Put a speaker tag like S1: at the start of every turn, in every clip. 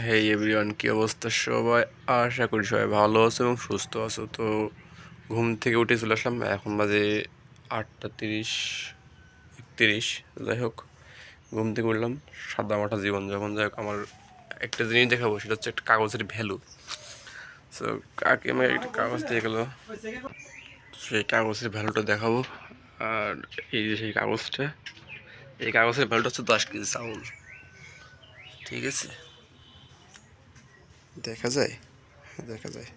S1: হেই everyone কী অবস্থা সবাই? আশা করি সবাই ভালো আছো এবং সুস্থ আছো। তো ঘুম থেকে উঠে চলে আসলাম, এখন বাজে আটটা তিরিশ, একত্রিশ, যাই হোক। ঘুম থেকে উঠলাম, সাদা মাঠা জীবন যখন যাই হোক, আমার একটা জিনিস দেখাবো, সেটা হচ্ছে একটা কাগজের ভ্যালু। সো কাকে আমার একটা কাগজ দিয়ে গেলো? সেই কাগজের ভ্যালুটা দেখাবো। আর এই যে সেই কাগজটা, এই কাগজের ভ্যালুটা হচ্ছে দশ কেজি চাউল। ঠিক আছে? দেখা যায়? দেখা যায়।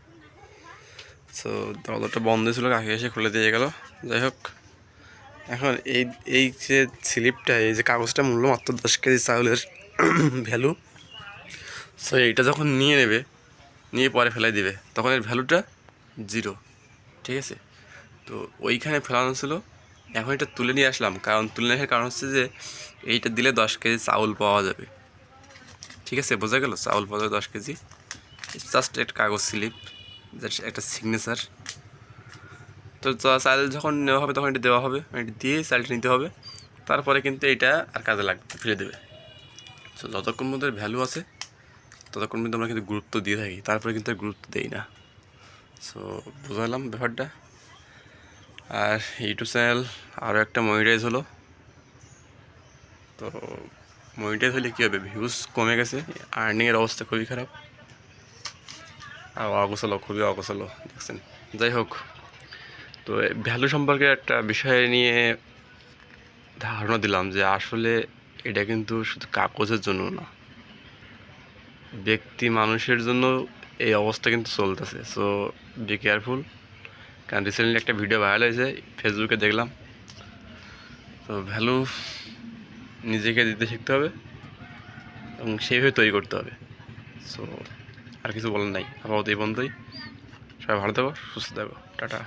S1: সো দরজাটা বন্ধ ছিল, কাকে এসে খুলে দিয়ে গেল। যাই হোক, এখন এই এই যে স্লিপটা, এই যে কাগজটা মূল্য মাত্র দশ কেজি চাউলের ভ্যালু সো এইটা যখন নিয়ে নেবে, নিয়ে পরে ফেলাই দিবে, তখন এর ভ্যালুটা জিরো ঠিক আছে? তো ওইখানে ফেলানো ছিল, এখন এটা তুলে নিয়ে আসলাম, কারণ তুলে নিয়ে আসার কারণ হচ্ছে যে, এইটা দিলে দশ কেজি চাউল পাওয়া যাবে। ঠিক আছে, বোঝা গেল? চাউল পাওয়া যাবে দশ কেজি। জাস্ট একটা কাগজ স্লিপ জাস্ট একটা সিগনেচার তো চাল যখন নেওয়া হবে তখন এটা দেওয়া হবে, এটা দিয়ে চালটা নিতে হবে, তারপরে কিন্তু এটা আর কাজে লাগবে ফিরে দেবে। তো যতক্ষণ মধ্যে ভ্যালু আছে, ততক্ষণ কিন্তু আমরা কিন্তু গুরুত্ব দিয়ে থাকি, তারপরে কিন্তু গুরুত্ব দেই না। সো বুঝালাম ব্যাপারটা। আর ইউটিউব চ্যানেল আরও একটা মনিটাইজ হলো। তো মনিটাইজ হলে কী হবে? ভিউজ কমে গেছে আর্নিংয়ের অবস্থা খুবই খারাপ। আর অগোছালো খুবই অগোছালো দেখছেন। যাই হোক তো ভ্যালু সম্পর্কে একটা বিষয় নিয়ে ধারণা দিলাম যে আসলে এটা কিন্তু শুধু কাগজের জন্য না। ব্যক্তি মানুষের জন্য এই অবস্থা কিন্তু চলতেছে। সো বি কেয়ারফুল কারণ রিসেন্টলি একটা ভিডিও ভাইরাল হয়েছে ফেসবুকে দেখলাম। তো ভ্যালু নিজেকে দিতে শিখতে হবে এবং সেইভাবে তৈরি করতে হবে। সো আর কিছু বলার নাই। আপাতত এই বন্ধুই সবাই ভালো থাকো সুস্থ থাকো। টাটা।